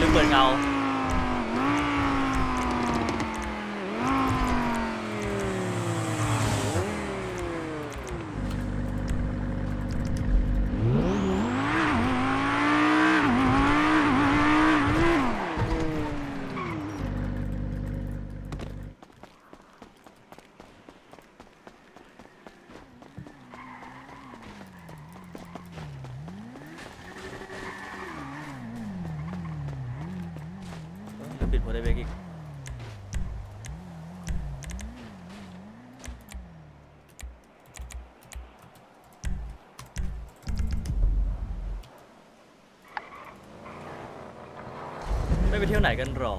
ลือเปิดเงา ลืม ปิดโพลเบรกอีกไม่ไปเที่ยวไหนกันหรอ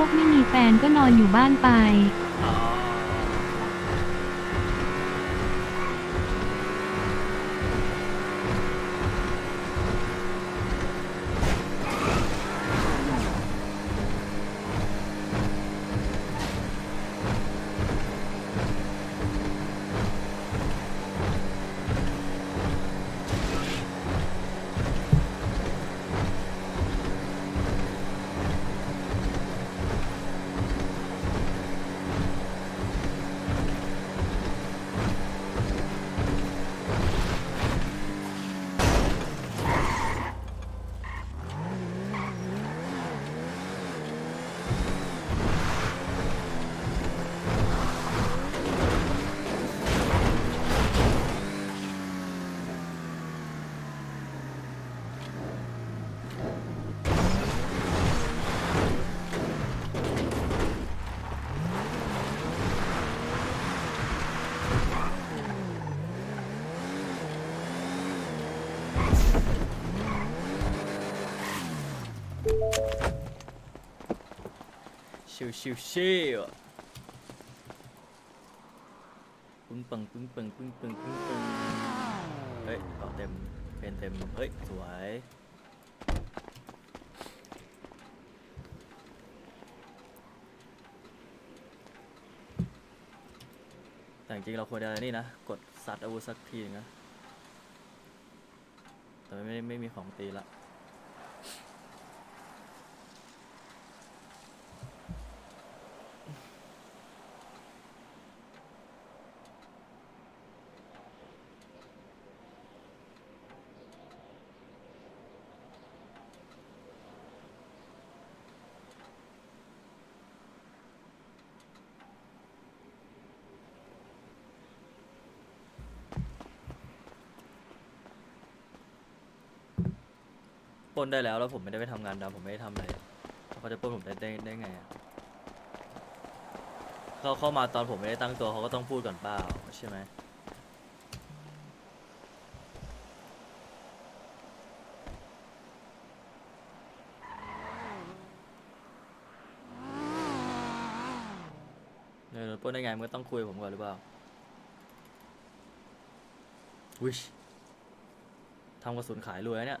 วกไม่มีแฟนก็นอนอยู่บ้านไป อ๋อ ชิวชิวชิวปึ้งปังปึ้งปังปึ้งปังปึ้งปังเฮ้ยเกาะเต็มเป็นเต็มเฮ้ยสวยแต่จริงเราควรจะนี่นะ กดซัดอาวุธสักทีนึงนะ แต่ไม่ไม่มีของตีละ ปล้นได้แล้วแล้วผมไม่ได้ไปทำงานดำผมไม่ได้ทำอะไรเขาจะปล้นผมได้ได้ได้ไงอะเขาเข้ามาตอนผมไม่ได้ตั้งตัวเขาก็ต้องพูดก่อนเปล่าใช่ไหมเออปล้นได้ไงมันก็ต้องคุยกับผมก่อนหรือเปล่าวิชทำกระสุนขายรวยเนี่ย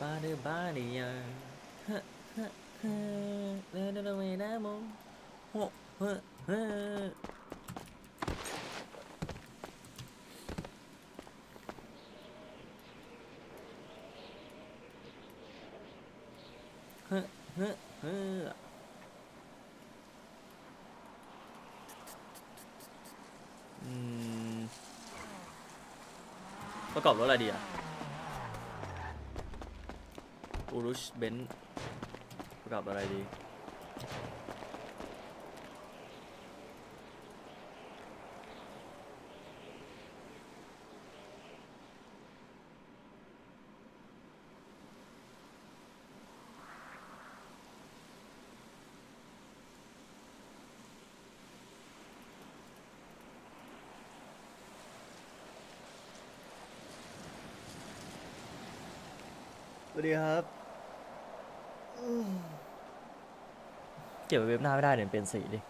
ปาเดอร์บ้านี่ยฮะฮะฮะเดินเดินไปนะมงโฮเฮ้เฮ้เฮ้เฮ้เฮ้อืมประกอบรถอะไรดีอะ อูรุชเบนซ์กอบอะไรดี สวัสดีครับ เก็บไว้เว็บหน้าไม่ได้เดี๋ยวเป็นสีดิ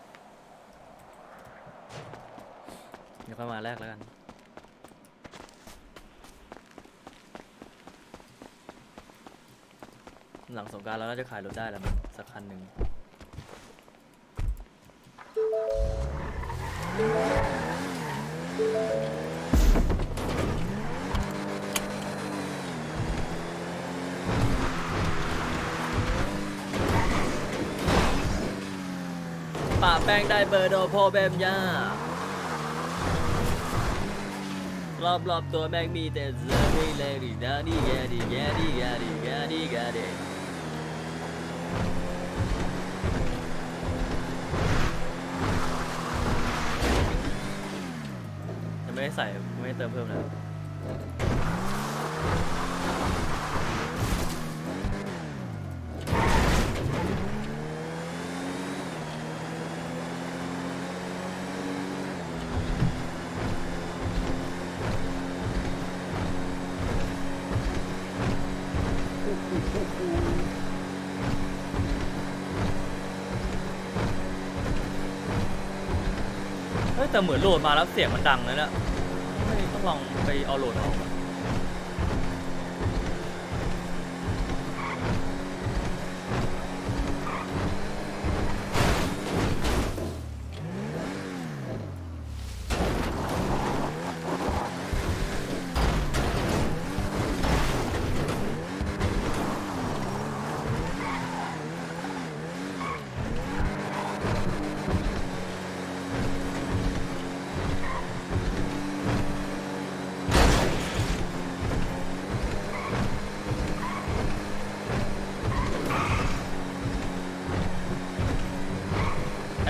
เดี๋ยวค่อยมาแรกแล้วกัน หลังสงกรารแล้วน่าจะขายรถได้แล้วมั้งสักคันหนึ่ง แป้งได้เบอร์โดโพอแบบย่ารอบรอบๆตัวแม่งมีแต่เซอร์นี่เลยดิดาดีแกดีแกดีแกดีแกดีแกดียังไม่ใส่ไม่เติมเพิ่มแล้ว แต่เหมือนโหลดมาแล้วเสียงมันดังนะเนี่ยไม่ต้องลองไปเอาโหลดออก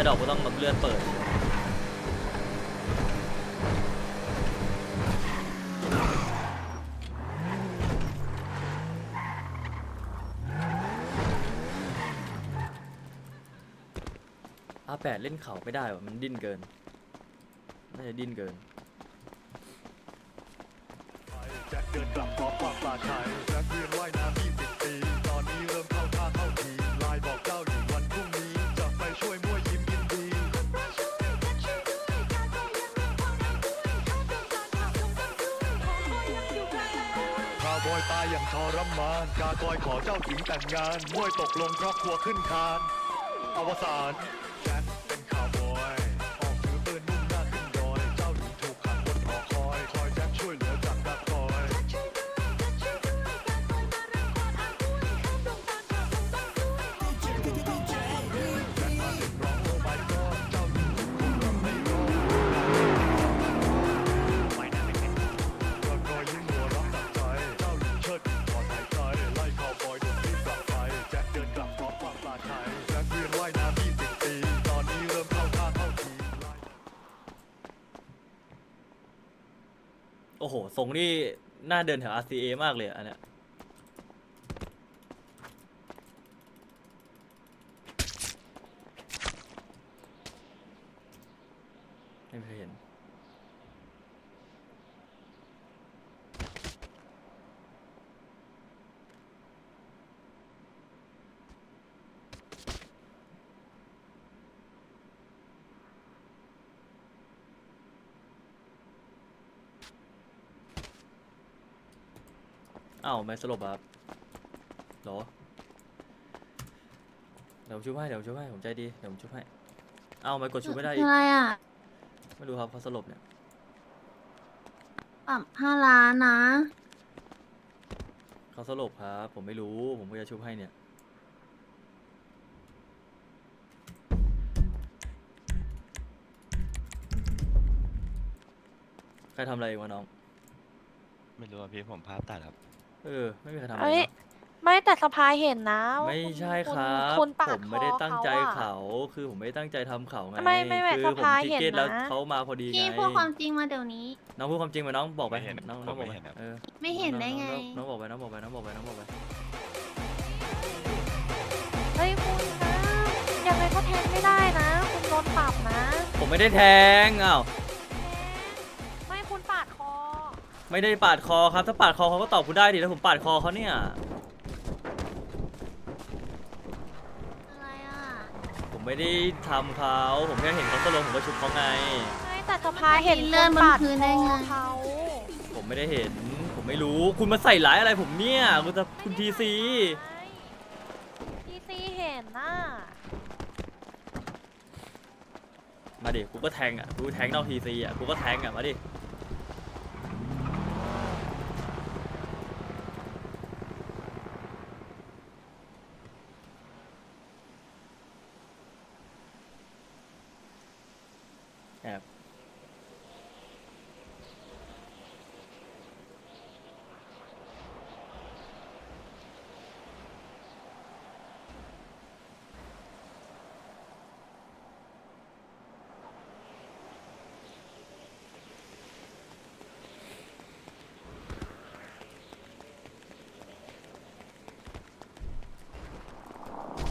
ดอกก็ต้องแบบเลื่อนเปิดอาแปดเล่นเข่าไม่ได้ว่ะมันดิ้นเกิน น่าจะดิ้นเกิน แจ็คเดินกลับพร้อมความปลาชัยแจ็คเรียนว่ายน้ำ อยตายอย่างทรมาน กากอยขอเจ้าหญิงแต่งงานมวยตกลงครอบครัวขึ้นคาน อวสานแจ็คเป็น อ้โหทรงนี่น่าเดินแถว RCA มากเลยอะอันเนี้ยไม่เคยเห็น อ้าวไม่สลบอะครับเหรอเดี๋ยวผมช่วยให้เดี๋ยวผมช่วยให้ผมใจดีเดี๋ยวผมช่วยให้เอ้าไม่กดช่วยไม่ได้อีคืกออะไรอะไม่รู้ครับเขาสลบเนี่ยปรับห้าล้านนะ เขาสลบครับผมไม่รู้ผมก็จะช่วยให้เนี่ยใครทำอะไรวะน้อง ไม่รู้อะพี่ผมภาพตัดครับ เออ ไม่มีใครทำอะไรเอ้ยเนอะไม่แต่สภาเห็นนะว่าไม่คุณใช่ณครับคุณปาผดมคไม่อได้ตั้งใจอะ เขาคือผมไม่ได้ตั้งใจทำเขาไงไม่ไม่ไม่คือสผมภาขี้เห็นเกียจแล้วนะเขามาพอดีไงพี่พูดความจริงมาเดี๋ยวนี้ น้องพูดความจริงไปน้องบอกไปไม่เห็นน้องผมน้องบอกไม่ไปเห็นครับ เออไม่เห็นได้ไงน้อน้องบอกไปน้องบอกไปน้องบอกไปน้องบอกไปเฮ้ยคุณนะยังไงก็แทนไม่ได้นะ คุณโดนปรับนะ ผมไม่ได้แทงอ้าว ไม่ได้ปาดคอครับ ถ้าปาดคอเขาก็ตอบคุณได้ดิแล้วผมปาดคอเขาเนี่ย อะไรอะผมไม่ได้ทำเขาผมแค่เห็นเขาสลบผมก็ชุบเขาไง ไม่แต่สภาเห็นเลื่อนบนพื้นได้ไงเขาผมไม่ได้เห็น ผมไม่รู้ คุณมาใส่ร้ายอะไรผมเนี่ย คุณจะคุณทีซีทีซีเห็นน่ะมาดิ กูก็แทงอะ กูแทงนอกทีซีอะ กูก็แทงอะ มาดิ แอบ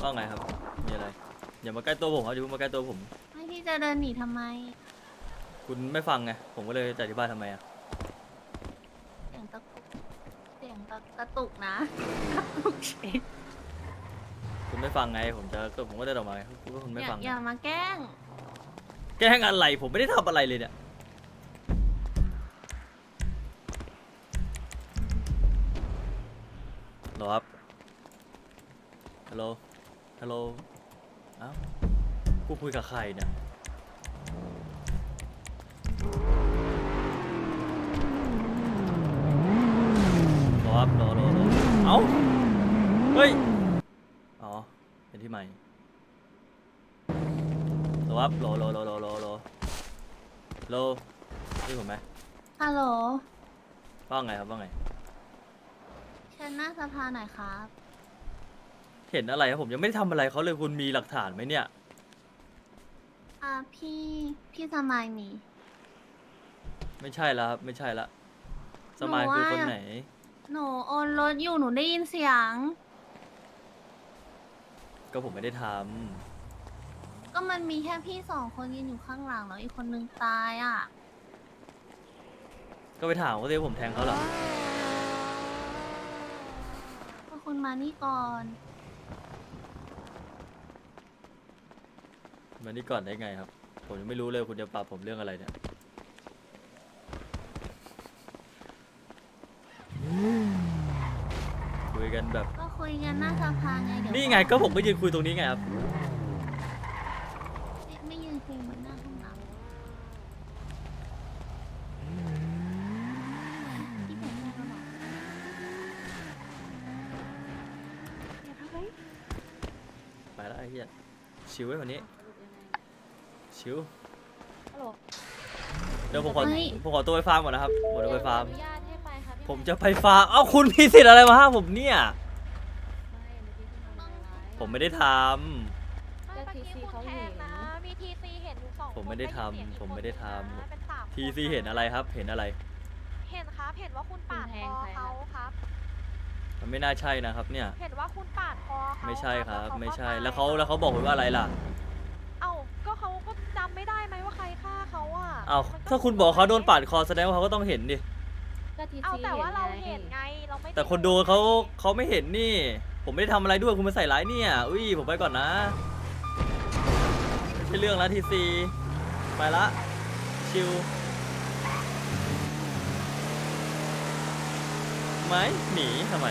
ว่าไงครับ มีอะไร อย่ามาใกล้ตัวผมครับอย่าเพิ่งมาใกล้ตัวผมไม่พี่จะเดินหนีทำไมคุณไม่ฟังไง ผมก็เลยจะอธิบายทำไมอะ เสียงตะกุกเสียงตะกระตุกนะกระตุกเฉยคุณไม่ฟังไง ผมจะก็ผมก็เดินออกมาไงคุณก็คุณไม่อย่าฟังอย่ามาแกล้ง แกล้งอะไรผมไม่ได้ทำอะไรเลยเนี่ย กูคุยกับใครเนี่ยรอครับรอรอรอเอ้า เฮ้ย อ๋อ เป็นที่ใหม่รอครับรอรอรอรอรอรอรอนี่ผมไหมฮัลโหลว่าไงครับว่าไง เชิญหน้าสภาหน่อยครับ เห็นอะไรครับผมยังไม่ได้ทำอะไรเขาเลยคุณมีหลักฐานไหมเนี่ย อ่าพี่พี่สมัยมี ไม่ใช่แล้วครับไม่ใช่ละสมายคือคนไหน หนูโอนรถอยู่หนูได้ยินเสียง ก็ผมไม่ได้ทก็มันมีแค่พี่สองคนยืนอยู่ข้างหลังแล้วอีกคนนึงตายอะำก็ไปถามเขาสิว่าผมแทงเขาเหรอ ก็คุณมานี่ก่อน มานี่ก่อนได้ไงครับ ผมยังไม่รู้เลยคุณจะปรับผมเรื่องอะไรเนี่ย คุยกันแบบ ก็คุยกันหน้าสภาไงเดี๋ยวนี่ไงก็ผมก็ยืนคุยตรงนี้ไงครับ ไม่ไม่ยืนคุยบนหน้าห้องน้ำพี่ผมไม่รู้หรอกอย่าทำไรไปแล้วไอ้เหี้ยชิวไว้วันนี้ ชิวฮัลโหลเดี๋ยวผมขอผมขอตัวไปฟาร์มก่อนนะครับผมจะไปฟาร์ม อนุญาตให้ไปครับผมจะไปฟาร์มเอ้าคุณมีสิทธิ์อะไรมาห้ามผมเนี่ย ผมไม่ได้ทไม่เมื่อกี้คุณแทนนะมีทีซีเห็นอยู่สองำผมไม่ได้ทำผมไม่ได้ทนะเป็นสามำทีซีเห็นอะไรครับ เห็นอะไร เห็นครับเห็นว่าคุณปาดคอเขาครับ มันไม่น่าใช่นะครับเนี่ย เห็นว่าคุณปาดคอเขาไม่ใช่ครับ แล้วเขาก็ไม่ใช่ตายแล้วเขาแล้วเขาบอกผมว่าอะไรล่ะ เอ้าก็เขาก็จำไม่ได้ไหมว่าใครฆ่า เขาอะเอ้ามันถ้าคุณบอกเขาโดนปาดคอแสดงว่าเขาก็ต้องเห็นดิเอาแต่ว่าเราเห็นไงเราไม่แต่คนโดนเขาเขาไม่เห็นนี่ ผมไม่ได้ทำอะไรด้วยคุณมาใส่ร้ายเนี่ย อุ้ยผมไปก่อนนะไม่ใช่เรื่องแล้วทีซีไปละ ชิวไหมหนีทำไม